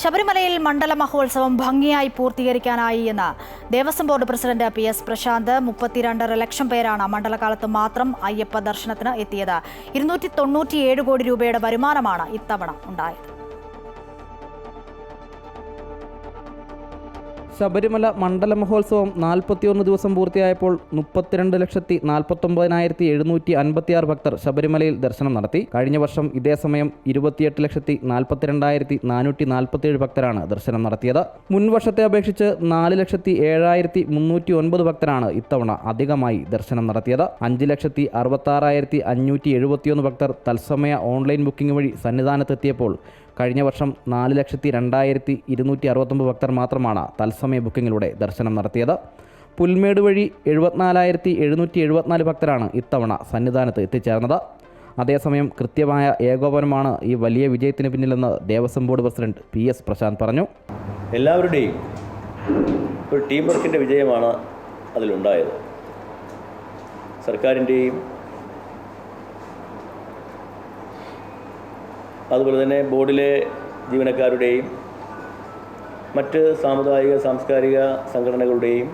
ശബരിമലയിൽ മണ്ഡല മഹോത്സവം ഭംഗിയായി പൂർത്തീകരിക്കാനായി എന്ന് Devaswom board president P S Prasanth മുപ്പത്തിരണ്ടര ലക്ഷം പേരാണ് മണ്ഡലകാലത്ത് മാത്രം അയ്യപ്പ ദർശനത്തിന് എത്തിയത്. ഇരുന്നൂറ്റി തൊണ്ണൂറ്റിയേഴ് കോടി രൂപയുടെ വരുമാനമാണ് ഇത്തവണ ഉണ്ടായത്. ശബരിമല മണ്ഡല മഹോത്സവം നാൽപ്പത്തിയൊന്ന് ദിവസം പൂർത്തിയായപ്പോൾ മുപ്പത്തിരണ്ട് ലക്ഷത്തി നാൽപ്പത്തൊമ്പതിനായിരത്തി എഴുന്നൂറ്റി അൻപത്തിയാറ് ഭക്തർ ശബരിമലയിൽ ദർശനം നടത്തി. കഴിഞ്ഞ വർഷം ഇതേ സമയം ഇരുപത്തിയെട്ട് ലക്ഷത്തി നാൽപ്പത്തിരണ്ടായിരത്തി നാനൂറ്റി നാൽപ്പത്തിയേഴ് ഭക്തരാണ് ദർശനം നടത്തിയത്. മുൻ വർഷത്തെ അപേക്ഷിച്ച് നാല് ലക്ഷത്തി ഏഴായിരത്തി മുന്നൂറ്റി ഒൻപത് ഭക്തരാണ് ഇത്തവണ അധികമായി ദർശനം നടത്തിയത്. അഞ്ച് ലക്ഷത്തി അറുപത്താറായിരത്തി അഞ്ഞൂറ്റി എഴുപത്തിയൊന്ന് ഭക്തർ തത്സമയ ഓൺലൈൻ ബുക്കിംഗ് വഴി സന്നിധാനത്തെത്തിയപ്പോൾ കഴിഞ്ഞ വർഷം നാല് ലക്ഷത്തി രണ്ടായിരത്തി ഇരുന്നൂറ്റി അറുപത്തൊമ്പത് ഭക്തർ മാത്രമാണ് തത്സമയ ബുക്കിങ്ങിലൂടെ ദർശനം നടത്തിയത്. പുൽമേട് വഴി എഴുപത്തിനാലായിരത്തി എഴുന്നൂറ്റി എഴുപത്തിനാല് ഭക്തരാണ് ഇത്തവണ സന്നിധാനത്ത് എത്തിച്ചേർന്നത്. അതേസമയം കൃത്യമായ ഏകോപനമാണ് ഈ വലിയ വിജയത്തിന് പിന്നിലെന്ന് Devaswom board president P S Prashant പറഞ്ഞു. എല്ലാവരുടെയും ഒരു ടീം വർക്കിന്റെ വിജയമാണ് അതിലുണ്ടായത്. സർക്കാരിന്റെയും അതുപോലെ തന്നെ ബോർഡിലെ ജീവനക്കാരുടെയും മറ്റ് സാമുദായിക സാംസ്കാരിക സംഘടനകളുടെയും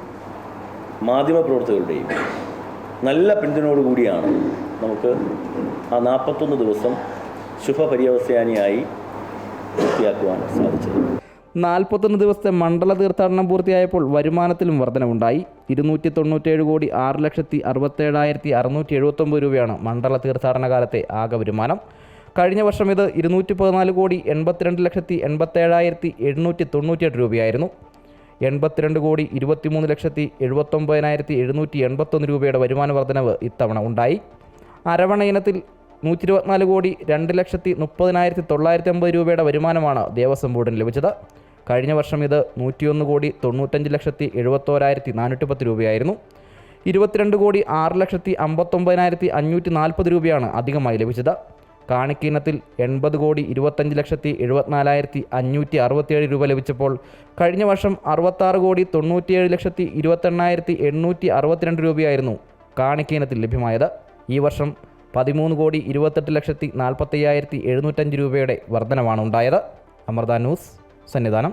മാധ്യമപ്രവർത്തകരുടെയും നല്ല പിന്തുണയോടുകൂടിയാണ് നമുക്ക് ആ നാൽപ്പത്തൊന്ന് ദിവസം ശുഭപര്യവസാനിയായി പൂർത്തിയാക്കുവാൻ സാധിച്ചത്. നാൽപ്പത്തൊന്ന് ദിവസത്തെ മണ്ഡല തീർത്ഥാടനം പൂർത്തിയായപ്പോൾ വരുമാനത്തിലും വർധനവുണ്ടായി. ഇരുന്നൂറ്റി തൊണ്ണൂറ്റേഴ് കോടി ആറ് ലക്ഷത്തി അറുപത്തേഴായിരത്തി അറുന്നൂറ്റി എഴുപത്തൊമ്പത് രൂപയാണ് മണ്ഡല തീർത്ഥാടന കാലത്തെ ആകെ വരുമാനം. കഴിഞ്ഞ വർഷം ഇത് ഇരുന്നൂറ്റി പതിനാല് കോടി എൺപത്തിരണ്ട് ലക്ഷത്തി എൺപത്തേഴായിരത്തി എഴുന്നൂറ്റി തൊണ്ണൂറ്റിയെട്ട് രൂപയായിരുന്നു. എൺപത്തിരണ്ട് കോടി ഇരുപത്തിമൂന്ന് ലക്ഷത്തി എഴുപത്തൊമ്പതിനായിരത്തി എഴുന്നൂറ്റി എൺപത്തൊന്ന് രൂപയുടെ വരുമാന വർധനവ് ഇത്തവണ ഉണ്ടായി. അരവണ ഇനത്തിൽ നൂറ്റി ഇരുപത്തിനാല് കോടി രണ്ട് ലക്ഷത്തി മുപ്പതിനായിരത്തി തൊള്ളായിരത്തി അമ്പത് രൂപയുടെ വരുമാനമാണ് ദേവസ്വം ബോർഡിന് ലഭിച്ചത്. കഴിഞ്ഞ വർഷം ഇത് നൂറ്റിയൊന്ന് കോടി തൊണ്ണൂറ്റഞ്ച് ലക്ഷത്തി എഴുപത്തോരായിരത്തി നാനൂറ്റി പത്ത് രൂപയായിരുന്നു. ഇരുപത്തിരണ്ട് കോടി ആറ് ലക്ഷത്തി അമ്പത്തൊമ്പതിനായിരത്തി അഞ്ഞൂറ്റി നാൽപ്പത് രൂപയാണ് അധികമായി ലഭിച്ചത്. കാണിക്കീനത്തിൽ എൺപത് കോടി ഇരുപത്തഞ്ച് ലക്ഷത്തി എഴുപത്തിനാലായിരത്തി അഞ്ഞൂറ്റി അറുപത്തിയേഴ് രൂപ ലഭിച്ചപ്പോൾ കഴിഞ്ഞ വർഷം അറുപത്താറ് കോടി തൊണ്ണൂറ്റിയേഴ് ലക്ഷത്തി ഇരുപത്തെണ്ണായിരത്തി എണ്ണൂറ്റി അറുപത്തിരണ്ട് രൂപയായിരുന്നു കാണിക്കീനത്തിൽ ലഭ്യമായത്. ഈ വർഷം പതിമൂന്ന് കോടി ഇരുപത്തെട്ട് ലക്ഷത്തി നാൽപ്പത്തയ്യായിരത്തി എഴുന്നൂറ്റഞ്ച് രൂപയുടെ വർധനമാണ് ഉണ്ടായത് അമൃത ന്യൂസ് സന്നിധാനം.